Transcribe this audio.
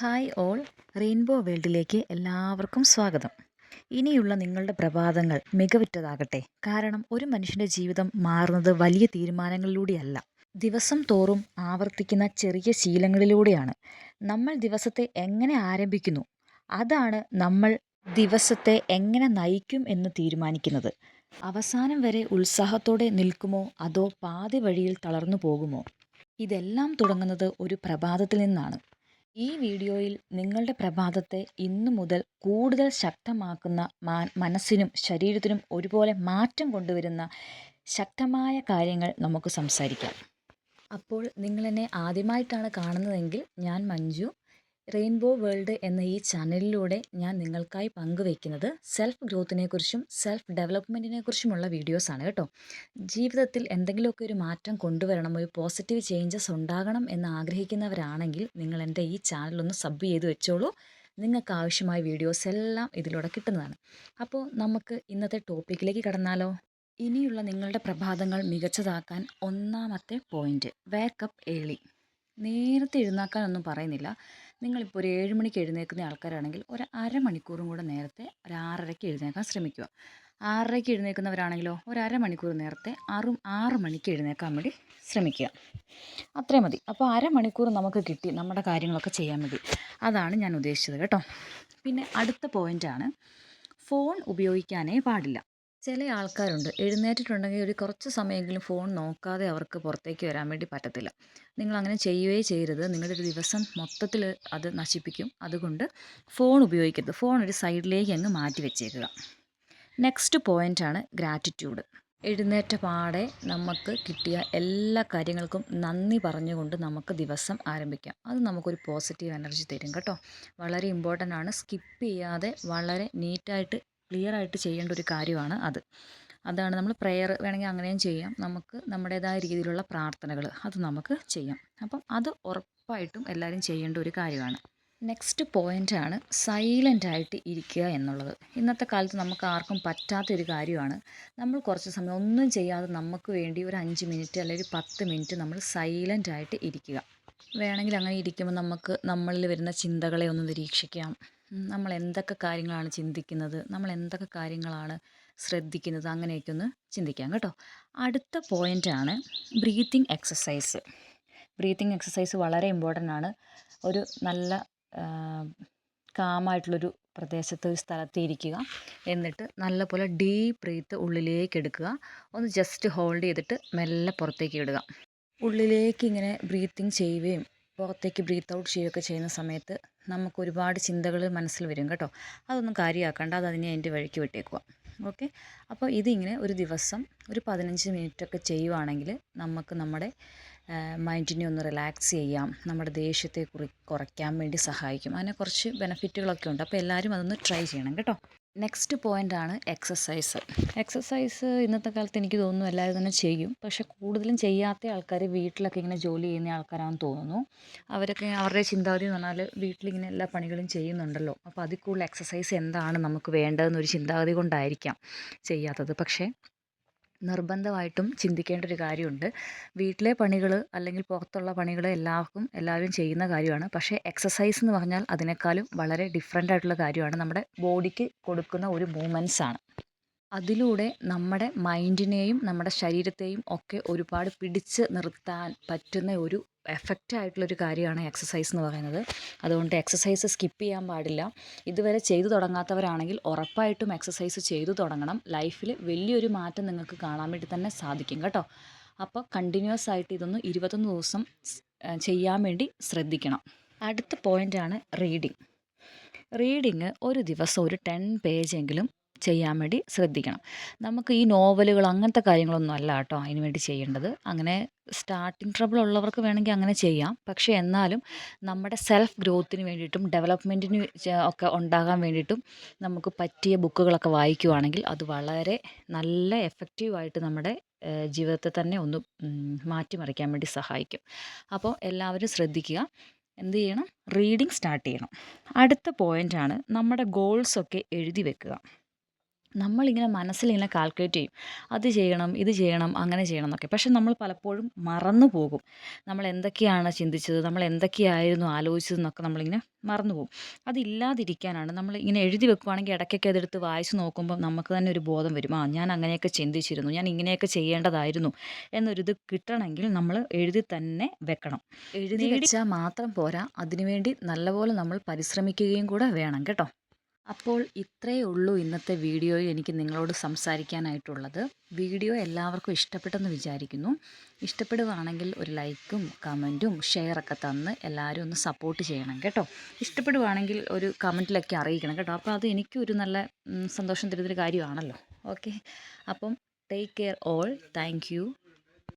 Hi all. Rainbow വേൾഡിലേക്ക് എല്ലാവർക്കും സ്വാഗതം. ഇനിയുള്ള നിങ്ങളുടെ പ്രഭാതങ്ങൾ മികവുറ്റതാകട്ടെ. കാരണം ഒരു മനുഷ്യന്റെ ജീവിതം മാറുന്നത് വലിയ തീരുമാനങ്ങളിലൂടെയല്ല. ദിവസം തോറും ആവർത്തിക്കുന്ന ചെറിയ ശീലങ്ങളിലൂടെയാണ്. നമ്മൾ ദിവസത്തെ എങ്ങനെ ആരംഭിക്കുന്നു? അതാണ് നമ്മൾ ദിവസത്തെ എങ്ങനെ നയിക്കും എന്ന് തീരുമാനിക്കുന്നത്. അവസാനം വരെ ഉത്സാഹത്തോടെ നിൽക്കുമോ? അതോ പാതി വഴിയിൽ തളർന്നു പോകുമോ? ഇതെല്ലാം തുടങ്ങുന്നത് ഒരു പ്രഭാതത്തിൽ നിന്നാണ്. ഈ വീഡിയോയിൽ നിങ്ങളുടെ പ്രഭാതത്തെ ഇന്നു മുതൽ കൂടുതൽ ശക്തമാക്കുന്ന മനസ്സിനും ശരീരത്തിനും ഒരുപോലെ മാറ്റം കൊണ്ടുവരുന്ന ശക്തമായ കാര്യങ്ങൾ നമുക്ക് സംസാരിക്കാം. അപ്പോൾ നിങ്ങളെന്നെ ആദ്യമായിട്ടാണ് കാണുന്നതെങ്കിൽ ഞാൻ മഞ്ജു റെയിൻബോ വേൾഡ് എന്ന ഈ ചാനലിലൂടെ ഞാൻ നിങ്ങൾക്കായി പങ്കുവയ്ക്കുന്നത് സെൽഫ് ഗ്രോത്തിനെക്കുറിച്ചും സെൽഫ് ഡെവലപ്മെന്റിനെ കുറിച്ചുമുള്ള വീഡിയോസാണ് കേട്ടോ. ജീവിതത്തിൽ എന്തെങ്കിലുമൊക്കെ ഒരു മാറ്റം കൊണ്ടുവരണം ഒരു പോസിറ്റീവ് ചേഞ്ചസ് ഉണ്ടാകണം എന്ന് ആഗ്രഹിക്കുന്നവരാണെങ്കിൽ നിങ്ങൾ എന്റെ ഈ ചാനലൊന്ന് സബ് ചെയ്ത് വെച്ചോളൂ. നിങ്ങൾക്ക് ആവശ്യമായ വീഡിയോസ് എല്ലാം ഇതിലൂടെ കിട്ടുന്നതാണ്. അപ്പോൾ നമുക്ക് ഇന്നത്തെ ടോപ്പിക്കിലേക്ക് കടന്നാലോ? ഇനിയുള്ള നിങ്ങളുടെ പ്രഭാതങ്ങൾ മികച്ചതാക്കാൻ ഒന്നാമത്തെ പോയിന്റ് വേക്കപ്പ് ഏളി. നേരത്തെ എഴുന്നേക്കാനൊന്നും പറയുന്നില്ല. നിങ്ങളിപ്പോൾ ഒരു ഏഴ് മണിക്ക് എഴുന്നേൽക്കുന്ന ആൾക്കാരാണെങ്കിൽ ഒരു അരമണിക്കൂറും കൂടെ നേരത്തെ ഒരു ആറരയ്ക്ക് എഴുന്നേൽക്കാൻ ശ്രമിക്കുക. ആറരയ്ക്ക് എഴുന്നേൽക്കുന്നവരാണെങ്കിലോ ഒരു അരമണിക്കൂർ നേരത്തെ ആറും ആറ് മണിക്ക് എഴുന്നേൽക്കാൻ വേണ്ടി ശ്രമിക്കുക. അത്രയും മതി. അപ്പോൾ അരമണിക്കൂർ നമുക്ക് കിട്ടി നമ്മുടെ കാര്യങ്ങളൊക്കെ ചെയ്യാൻ വേണ്ടി. അതാണ് ഞാൻ ഉദ്ദേശിച്ചത് കേട്ടോ. പിന്നെ അടുത്ത പോയിന്റാണ് ഫോൺ ഉപയോഗിക്കാനേ പാടില്ല. ചില ആൾക്കാരുണ്ട്. എഴുന്നേറ്റിട്ടുണ്ടെങ്കിൽ ഒരു കുറച്ച് സമയമെങ്കിലും ഫോൺ നോക്കാതെ അവർക്ക് പുറത്തേക്ക് വരാൻ വേണ്ടി പറ്റത്തില്ല. നിങ്ങൾ അങ്ങനെ ചെയ്യുകയേ ചെയ്യരുത്. നിങ്ങളുടെ ഒരു ദിവസം മൊത്തത്തിൽ അത് നശിപ്പിക്കും. അതുകൊണ്ട് ഫോൺ ഉപയോഗിക്കരുത്. ഫോൺ ഒരു സൈഡിലേക്ക് അങ്ങ് മാറ്റി വെച്ചേക്കുക. നെക്സ്റ്റ് പോയിന്റാണ് ഗ്രാറ്റിറ്റ്യൂഡ് എഴുന്നേറ്റ പാടെ നമുക്ക് കിട്ടിയ എല്ലാ കാര്യങ്ങൾക്കും നന്ദി പറഞ്ഞുകൊണ്ട് നമുക്ക് ദിവസം ആരംഭിക്കാം. അത് നമുക്കൊരു പോസിറ്റീവ് എനർജി തരും കേട്ടോ. വളരെ ഇമ്പോർട്ടന്റ് ആണ്. സ്കിപ്പ് ചെയ്യാതെ വളരെ നീറ്റായിട്ട് ക്ലിയർ ആയിട്ട് ചെയ്യേണ്ട ഒരു കാര്യമാണ് അത്. അതാണ് നമ്മൾ പ്രെയർ വേണമെങ്കിൽ അങ്ങനെയും ചെയ്യാം. നമുക്ക് നമ്മുടേതായ രീതിയിലുള്ള പ്രാർത്ഥനകൾ അത് നമുക്ക് ചെയ്യാം. അപ്പം അത് ഉറപ്പായിട്ടും എല്ലാവരും ചെയ്യേണ്ട ഒരു കാര്യമാണ്. നെക്സ്റ്റ് പോയിന്റാണ് സൈലന്റ് ആയിട്ട് ഇരിക്കുക എന്നുള്ളത്. ഇന്നത്തെ കാലത്ത് നമുക്ക് ആർക്കും പറ്റാത്തൊരു കാര്യമാണ്. നമ്മൾ കുറച്ച് സമയം ഒന്നും ചെയ്യാതെ നമുക്ക് വേണ്ടി ഒരു അഞ്ച് മിനിറ്റ് അല്ലെങ്കിൽ ഒരു പത്ത് മിനിറ്റ് നമ്മൾ സൈലന്റ് ആയിട്ട് ഇരിക്കുക. വേണമെങ്കിൽ അങ്ങനെ ഇരിക്കുമ്പോൾ നമുക്ക് നമ്മളിൽ വരുന്ന ചിന്തകളെ ഒന്ന് നിരീക്ഷിക്കാം. നമ്മൾ എന്തൊക്കെ കാര്യങ്ങളാണ് ചിന്തിക്കുന്നത്? നമ്മൾ എന്തൊക്കെ കാര്യങ്ങളാണ് ശ്രദ്ധിക്കുന്നത്? അങ്ങനെയൊക്കെ ഒന്ന് ചിന്തിക്കാം കേട്ടോ. അടുത്ത പോയിന്റാണ് ബ്രീത്തിങ് എക്സസൈസ് ബ്രീത്തിങ് എക്സസൈസ് വളരെ ഇമ്പോർട്ടന്റ് ആണ്. ഒരു നല്ല കാമായിട്ടുള്ളൊരു പ്രദേശത്ത് ഒരു സ്ഥലത്ത് ഇരിക്കുക. എന്നിട്ട് നല്ലപോലെ ഡീപ്പ് ബ്രീത്ത് ഉള്ളിലേക്ക് എടുക്കുക. ഒന്ന് ജസ്റ്റ് ഹോൾഡ് ചെയ്തിട്ട് മെല്ലെ പുറത്തേക്ക് ഇടുക. ഉള്ളിലേക്ക് ഇങ്ങനെ ബ്രീത്തിങ് ചെയ്യുകയും പുറത്തേക്ക് ബ്രീത്ത് ഔട്ട് ചെയ്യുകയൊക്കെ ചെയ്യുന്ന സമയത്ത് നമുക്ക് ഒരുപാട് ചിന്തകൾ മനസ്സിൽ വരും കേട്ടോ. അതൊന്നും കാര്യമാക്കണ്ട അത് അതിനെ അതിന്റെ വഴിക്ക് വിട്ടേക്കുക ഓക്കെ അപ്പോൾ ഇതിങ്ങനെ ഒരു ദിവസം ഒരു പതിനഞ്ച് മിനിറ്റൊക്കെ ചെയ്യുവാണെങ്കിൽ നമുക്ക് നമ്മുടെ മൈൻഡിനെ ഒന്ന് റിലാക്സ് ചെയ്യാം. നമ്മുടെ ദേഷ്യത്തെ കുറി കുറയ്ക്കാൻ വേണ്ടി സഹായിക്കും. അതിനെ കുറച്ച് ബെനഫിറ്റുകളൊക്കെ ഉണ്ട്. അപ്പോൾ എല്ലാവരും അതൊന്ന് ട്രൈ ചെയ്യണം കേട്ടോ. നെക്സ്റ്റ് പോയിന്റാണ് എക്സസൈസ് എക്സസൈസ് ഇന്നത്തെ കാലത്ത് എനിക്ക് തോന്നുന്നു എല്ലാവരും തന്നെ ചെയ്യും. പക്ഷെ കൂടുതലും ചെയ്യാത്ത ആൾക്കാർ വീട്ടിലൊക്കെ ഇങ്ങനെ ജോലി ചെയ്യുന്ന ആൾക്കാരാണെന്ന് തോന്നുന്നു. അവരൊക്കെ അവരുടെ ചിന്താഗതി എന്ന് പറഞ്ഞാൽ വീട്ടിലിങ്ങനെ എല്ലാ പണികളും ചെയ്യുന്നുണ്ടല്ലോ. അപ്പോൾ അതിൽ കൂടുതൽ എക്സസൈസ് എന്താണ് നമുക്ക് വേണ്ടതെന്നൊരു ചിന്താഗതി കൊണ്ടായിരിക്കാം ചെയ്യാത്തത്. പക്ഷേ നിർബന്ധമായിട്ടും ചിന്തിക്കേണ്ട ഒരു കാര്യമുണ്ട്. വീട്ടിലെ പണികൾ അല്ലെങ്കിൽ പുറത്തുള്ള പണികൾ എല്ലാവർക്കും എല്ലാവരും ചെയ്യുന്ന കാര്യമാണ്. പക്ഷേ എക്സസൈസ് എന്ന് പറഞ്ഞാൽ അതിനേക്കാളും വളരെ ഡിഫറെന്റ് ആയിട്ടുള്ള കാര്യമാണ്. നമ്മുടെ ബോഡിക്ക് കൊടുക്കുന്ന ഒരു മൂവ്മെന്റ്സ് ആണ്. അതിലൂടെ നമ്മുടെ മൈൻഡിനെയും നമ്മുടെ ശരീരത്തെയും ഒക്കെ ഒരുപാട് പിടിച്ച് നിർത്താൻ പറ്റുന്ന ഒരു എഫക്റ്റ് ആയിട്ടുള്ളൊരു കാര്യമാണ് എക്സസൈസ് എന്ന് പറയുന്നത്. അതുകൊണ്ട് എക്സസൈസ് സ്കിപ്പ് ചെയ്യാൻ പാടില്ല. ഇതുവരെ ചെയ്തു തുടങ്ങാത്തവരാണെങ്കിൽ ഉറപ്പായിട്ടും എക്സസൈസ് ചെയ്തു തുടങ്ങണം. ലൈഫിൽ വലിയൊരു മാറ്റം നിങ്ങൾക്ക് കാണാൻ വേണ്ടി തന്നെ സാധിക്കും കേട്ടോ. അപ്പോൾ കണ്ടിന്യൂസ് ആയിട്ട് ഇതൊന്ന് ഇരുപത്തൊന്ന് ദിവസം ചെയ്യാൻ വേണ്ടി ശ്രദ്ധിക്കണം. അടുത്ത പോയിന്റാണ് റീഡിങ് റീഡിങ് ഒരു ദിവസം ഒരു ടെൻ പേജെങ്കിലും ചെയ്യാൻ വേണ്ടി ശ്രദ്ധിക്കണം. നമുക്ക് ഈ നോവലുകൾ അങ്ങനത്തെ കാര്യങ്ങളൊന്നും അല്ല കേട്ടോ അതിന് വേണ്ടി ചെയ്യേണ്ടത്. അങ്ങനെ സ്റ്റാർട്ടിങ് ട്രബിൾ ഉള്ളവർക്ക് വേണമെങ്കിൽ അങ്ങനെ ചെയ്യാം. പക്ഷേ എന്നാലും നമ്മുടെ സെൽഫ് ഗ്രോത്തിന് വേണ്ടിയിട്ടും ഡെവലപ്മെന്റിന് ഒക്കെ ഉണ്ടാകാൻ വേണ്ടിയിട്ടും നമുക്ക് പറ്റിയ ബുക്കുകളൊക്കെ വായിക്കുവാണെങ്കിൽ അത് വളരെ നല്ല എഫക്റ്റീവായിട്ട് നമ്മുടെ ജീവിതത്തെ തന്നെ ഒന്ന് മാറ്റിമറിക്കാൻ വേണ്ടി സഹായിക്കും. അപ്പോൾ എല്ലാവരും ശ്രദ്ധിക്കുക. എന്ത് ചെയ്യണം? റീഡിങ് സ്റ്റാർട്ട് ചെയ്യണം. അടുത്ത പോയിന്റാണ് നമ്മുടെ ഗോൾസൊക്കെ എഴുതി വെക്കുക. നമ്മളിങ്ങനെ മനസ്സിലിങ്ങനെ കാൽക്കുലേറ്റ് ചെയ്യും. അത് ചെയ്യണം ഇത് ചെയ്യണം അങ്ങനെ ചെയ്യണം എന്നൊക്കെ. പക്ഷെ നമ്മൾ പലപ്പോഴും മറന്നു പോകും. നമ്മൾ എന്തൊക്കെയാണ് ചിന്തിച്ചത് നമ്മൾ എന്തൊക്കെയായിരുന്നു ആലോചിച്ചതെന്നൊക്കെ നമ്മളിങ്ങനെ മറന്നു പോകും. അതില്ലാതിരിക്കാനാണ് നമ്മൾ ഇങ്ങനെ എഴുതി വെക്കുവാണെങ്കിൽ ഇടയ്ക്കൊക്കെ അതെടുത്ത് വായിച്ച് നോക്കുമ്പോൾ നമുക്ക് തന്നെ ഒരു ബോധം വരും. ആ ഞാൻ അങ്ങനെയൊക്കെ ചിന്തിച്ചിരുന്നു ഞാൻ ഇങ്ങനെയൊക്കെ ചെയ്യേണ്ടതായിരുന്നു എന്നൊരിത് കിട്ടണമെങ്കിൽ നമ്മൾ എഴുതി തന്നെ വെക്കണം. എഴുതി വെച്ചാൽ മാത്രം പോരാ. അതിനുവേണ്ടി നല്ലപോലെ നമ്മൾ പരിശ്രമിക്കുകയും കൂടെ വേണം കേട്ടോ. അപ്പോൾ ഇത്രയേ ഉള്ളൂ ഇന്നത്തെ വീഡിയോയിൽ എനിക്ക് നിങ്ങളോട് സംസാരിക്കാനായിട്ടുള്ളത്. വീഡിയോ എല്ലാവർക്കും ഇഷ്ടപ്പെട്ടെന്ന് വിചാരിക്കുന്നു. ഇഷ്ടപ്പെടുവാണെങ്കിൽ ഒരു ലൈക്കും കമന്റും ഷെയറൊക്കെ തന്ന് എല്ലാവരും ഒന്ന് സപ്പോർട്ട് ചെയ്യണം കേട്ടോ. ഇഷ്ടപ്പെടുവാണെങ്കിൽ ഒരു കമന്റിലൊക്കെ അറിയിക്കണം കേട്ടോ. അപ്പോൾ അത് എനിക്കൊരു നല്ല സന്തോഷം തരുന്നൊരു കാര്യമാണല്ലോ. ഓക്കെ. അപ്പം ടേക്ക് കെയർ ഓൾ. താങ്ക്